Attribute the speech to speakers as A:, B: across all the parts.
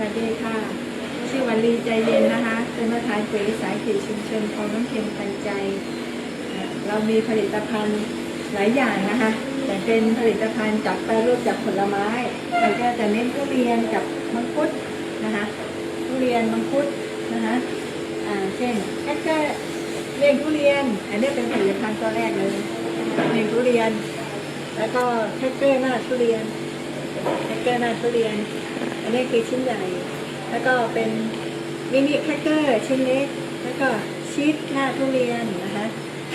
A: วัสดีค่ะ ชื่อวันลีใจเย็นนะคะเป็นประธานปุ๋ยสายกิจชุมชนคลองน้ำเค็มปันใจ เรามีผลิตภัณฑ์หลายอย่างนะคะแต่เป็นผลิตภัณฑ์จากแปรรูปจากผลไม้เราก็จะเน้นทุเรียนกับมังคุดนะคะทุเรียนมังคุดนะคะอ่าเช่นแคคเกอร์เลี้ยงทุเรียน อันนี้เป็นผลิตภัณฑ์ตัวแรกเลยเลี้ยงทุเรียน แล้วก็แคคเกอร์หน้าทุเรียนแคคเกอร์หน้าทุเรียน อันนี้คือชิ้นใหญ่ แล้วก็เป็นมินิแคคเกอร์ชิ้นเล็ก แล้วก็ชีสหน้าทุเรียนนะคะ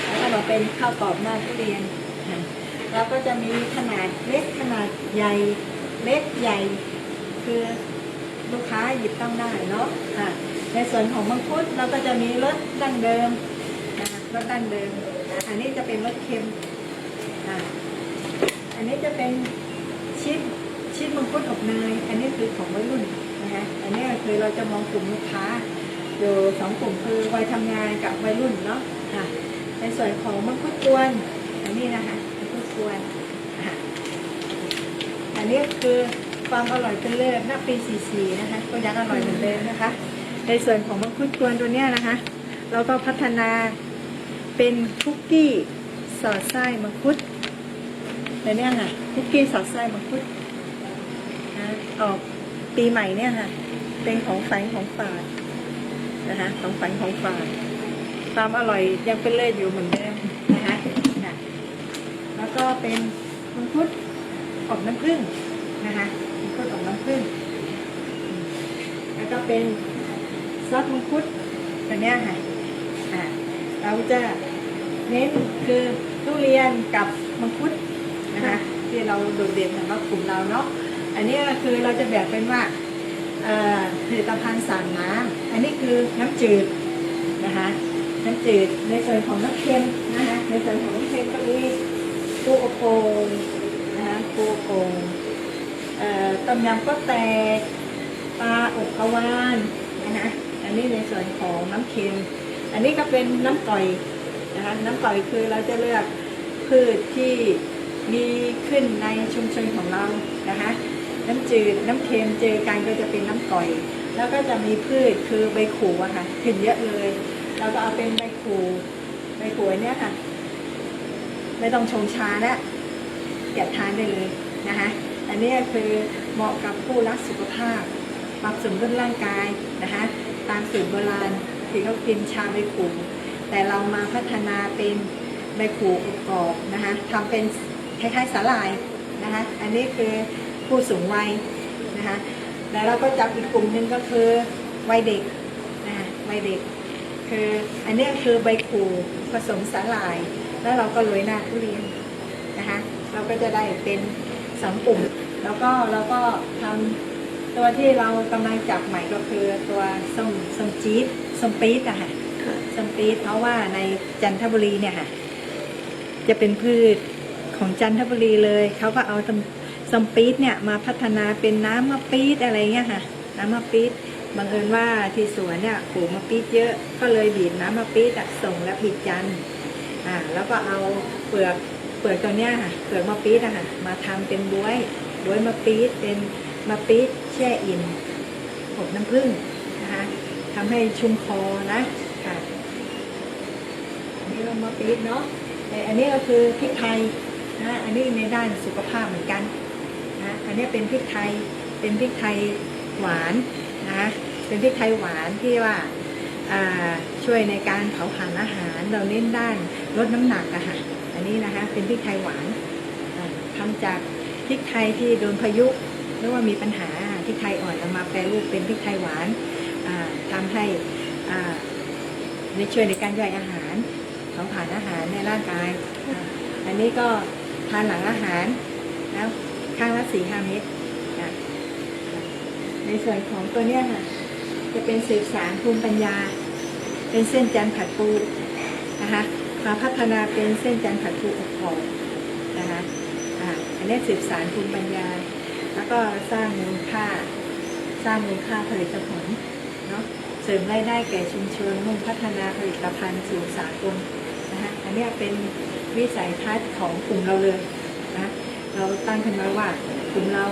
A: แล้วก็มาเป็นข้าวกรอบหน้าทุเรียนแล้วก็จะมีขนาดเล็กขนาดใหญ่เล็กใหญ่ คือลูกค้าหยิบต้องได้เนาะะในส่วนของมังคุดเราก็จะมีรสดั้งเดิมนะคะรสดั้งเดิม อันนี้จะเป็นรสเค็มอ,อันนี้จะเป็นชีส ชีสมังคุดอบเนยอันนี้คือของวัยรุ่นนะคะอันนี้คือเราจะมองกลุ่มลูกค้าอยู่สองกลุ่มคือวัยทำงานกับวัยรุ่นเนาะค่ะในส่วนของมังคุดกวนอันนี้นะคะมังคุดกวนอันนี้คือความอร่อยเป็นเลิศณปี44นะคะก็ยังอร่อยเหมือนเดิมนะคะ ในส่วนของมังคุดกวนตัวเนี้ยนะคะ เราก็พัฒนาเป็นคุกกี้สอดไส้มังคุดตัวเนี้ยค่ะคุกกี้สอดไส้มังคุด ออกปีใหม่เนี่ยค่ะ เป็นของฝันของฝากนะคะ ของฝันของฝากความอร่อยยังเป็นเลิศอยู่เหมือนเดิมนะคะแล้วก็เป็นมังคุดอบน้ำผึ้งนะคะมังคุดอบน้ำผึ้งแล้วก็เป็นซอสมังคุดตัวเนี้ยค่ะอ่าเราจะเน้นคือทุเรียนกับมังคุดนะคะที่เราโดดเด่นสำหรับกลุ่มเราเนาะ อันนี้ก็คือเราจะแบ่งเป็นว่าผลิตภัณฑ์สารน้ำอันนี้คือน้ำจืดนะคะน้ำจืดในส่วนของน้ำเค็มนะคะในส่วนของน้ำเค็มก็มีปูโอโกงนะคะปูโอโกงเอ่ต้มยำก็แตกปลาอบกระวานนะคะอันนี้ในส่วนของน้ำเค็ม อันนี้ก็เป็นน้ำก่อยนะคะน้ำก่อยคือเราจะเลือกพืชที่มีขึ้นในชุมชนของเรานะคะ น้ำจืดน้ำเค็มเจอกันก็จะเป็นน้ำก่อย แล้วก็จะมีพืชคือใบขู่อะค่ะขึ้นเยอะเลยเราก็เอาเป็นใบขู่ใบขู่อันเนี้ยค่ะ ไม่ต้องชงชาแล้วเก็บทานได้เลยนะคะอันนี้คือเหมาะกับผู้รักสุขภาพปรับสมดุลร่างกายนะคะตามสูตรโบราณที่เขากินชาใบขู่แต่เรามาพัฒนาเป็นใบขู่อบกรอบนะคะทำเป็นคล้ายๆสาหร่ายนะคะ อันนี้คือ ผู้สูงวัยนะคะแล้วเราก็จับอีกกลุ่มหนึ่งก็คือวัยเด็กนะคะวัยเด็ก คืออันนี้คือใบขู่ผสมสาหร่าย แล้วเราก็โรยหน้าทุเรียนนะคะเราก็จะได้เป็นสองกลุ่ม แล้วก็เราก็ทำตัวที่เรากำลังจับใหม่ก็คือตัวส้มส้มจี๊ดส้มปี๊ดอะค่ะส้มปี๊ดเพราะว่าในจันทบุรีเนี่ยค่ะจะเป็นพืชของจันทบุรีเลยเขาก็เอา ส้มปี๊ดเนี่ยมาพัฒนาเป็นน้ำมะปี๊ดอะไรเงี้ยค่ะ น้ำมะปี๊ดบังเอิญว่าที่สวนเนี่ยปลูกมะปี๊ดเยอะก็เลยบีบน้ำมะปี๊ดส่งและผลิตจันอ่าแล้วก็เอาเปลือกเปลือกตัวเนี้ยค่ะเปลือกมะปี๊ดอะค่ะมาทำเป็นบ้วยบ้วยมะปี๊ดเป็นมะปี๊ดแช่อิ่มอบน้ำผึ้งนะคะทำให้ชุ่มคอนะค่ะนนี้เรามาปี๊ดเนาะแต่อันนี้ก็คือพริกไทยนะอันนี้ในด้านสุขภาพเหมือนกัน อันนี้เป็นพริกไทย เป็นพริกไทยหวานนะเป็นพริกไทยหวานที่ว่าช่วยในการเผาผลาญอาหาร เราเน้นด้านลดน้ำหนักอะค่ะ อันนี้นะคะเป็นพริกไทยหวานอ่าทำจากพริกไทยที่โดนพายุหรือว่ามีปัญหาพริกไทยอ่อนเอามาแปรรูปเป็นพริกไทยหวานอ่าทำให้ในช่วยในการย่อยอาหารเผาผลาญอาหารในร่างกาย อันนี้ก็ทานหลังอาหารแล้ว ข้างละสี่ห้าเม็ดในส่วนของตัวเนี้ยค่ะ จะเป็นสืบสารภูมิปัญญา เป็นเส้นจันทร์ผัดปูนะคะมาพัฒนาเป็นเส้นจันทร์ผัดปูอบกรอบนะคะอันนี้สืบสารภูมิปัญญา แล้วก็สร้างมูลค่า สร้างมูลค่าผลิตผลเนาะเสริมรายได้แก่ชุมชนมุ่งพัฒนาผลิตภัณฑ์สู่สากลนะคะอันเนี้ยเป็นวิสัยทัศน์ของกลุ่มเราเลยนะ เราตั้งขึ้นมาว่ากลุ่มเรา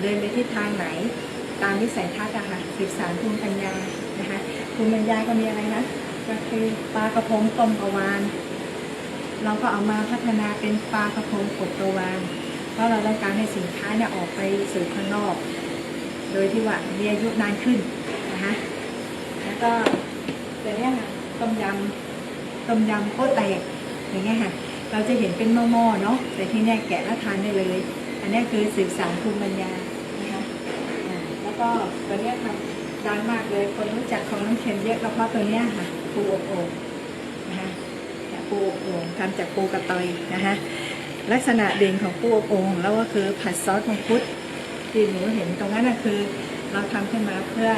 A: เดินไปทิศทางไหน ตามวิสัยทัศน์อะค่ะสืบสารภูมิปัญญานะคะภูมิปัญญาก็มีอะไรนะก็คือปลากระพงต้มกระวานเราก็เอามาพัฒนาเป็นปลากระพงกบกระวานเพราะเราต้องการให้สินค้าเนี่ยออกไปสู่ข้างนอก โดยที่ว่ามีอายุนานขึ้นนะคะแล้วก็ตัวเนี้ยค่ะต้มยำต้มยำโคตรแตกอย่างเงี้ยค่ะ เราจะเห็นเป็นหม้อๆเนาะแต่ที่นี้ยแกะแล้วทานได้เลย อันนี้คือสื่อสารภูมิปัญญานะคะแล้วก็ตัวนี้ค่ะดังมากเลยคนรู้จักของน้ำเค็มเยอะก็เพราะตัวนี้ค่ะปูอบโอ่งนะคะปูอบโอ่งทำจากปูกระตอยนะคะลักษณะเด่นของปูอบโอ่งของเราก็คือผัดซอสมังคุดที่หนูเห็นตรงนั้นนะคือ เราทำขึ้นมาเพื่อ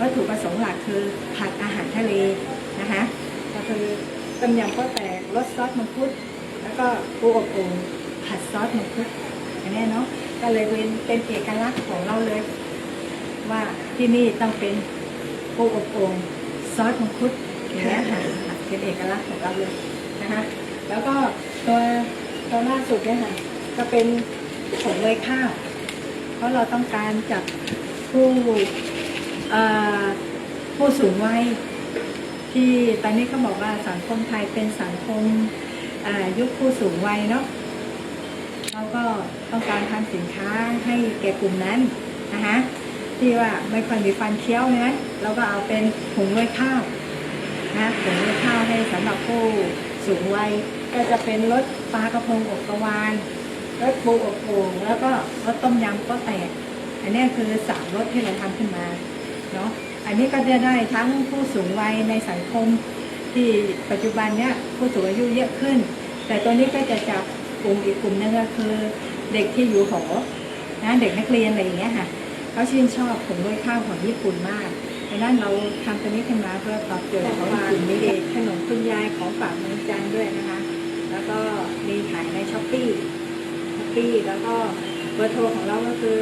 A: วัตถุประสงค์หลักคือผัดอาหารทะเลนะคะก็คือต้มยำก็แตก รสซอสมังคุด แล้วก็ปูอบโอ่งผัดซอสมังคุดอันเนี้เนาะก็เลยเป็นเป็นเอกลักษณ์ของเราเลย ว่าที่นี่ต้องเป็นปูอบโอ่งซอสมังคุดอย่างเงี้ค่ะเป็นเอกลักษณ์ของเราเลยนะคะ แล้วก็ตัวตัวล่าสุดเนี่ยค่ะก็เป็นผงเนยข้าว เพราะเราต้องการจับผู้ผู้สูงวัย ที่ตอนนี้เขาบอกว่าสังคมไทยเป็นสังคมยุคผู้สูงวัยเนาะเราก็ต้องการทำสินค้าให้แก่กลุ่มนั้นนะคะที่ว่าไม่ค่อยมีฟันเคี้ยวนะเราก็เอาเป็นผงเนยข้าวนะผงเนยข้าวให้สำหรับผู้สูงวัยก็จะเป็นรสปลากระพงอบกระวานรสปูอบโอ่งแล้วก็รสต้มยำก็แตก อันนี้คือสามรสที่เราทำขึ้นมาเนาะ อันนี้ก็จะได้ทั้งผู้สูงวัยในสังคมที่ปัจจุบันเนี้ยผู้สูงอายุเยอะขึ้น แต่ตัวนี้ก็จะจับกลุ่มอีกกลุ่มนึงก็คือเด็กที่อยู่หอนะเด็กนักเรียนอะไรอย่างเงี้ยค่ะเขาชื่นชอบผงด้วยข้าวของญี่ปุ่นมากดังนั้นเราทำตัวนี้ขึ้นมาเพื่อตอบโจทย์ของกลุ่มนี้เด็กขนมคุณยายของฝากเมืองจันด้วยนะคะ แล้วก็มีขายในช้อปปี้ช็อปี้แล้วก็เบอร์โทรของเราก็คือ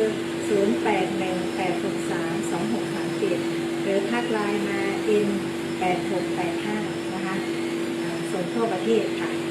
A: 0 8 1 8 6 3 2 6 3 7 หรือทักไลน์มา in 8 6 8 5นะคะอ่าส่งทั่วประเทศค่ะ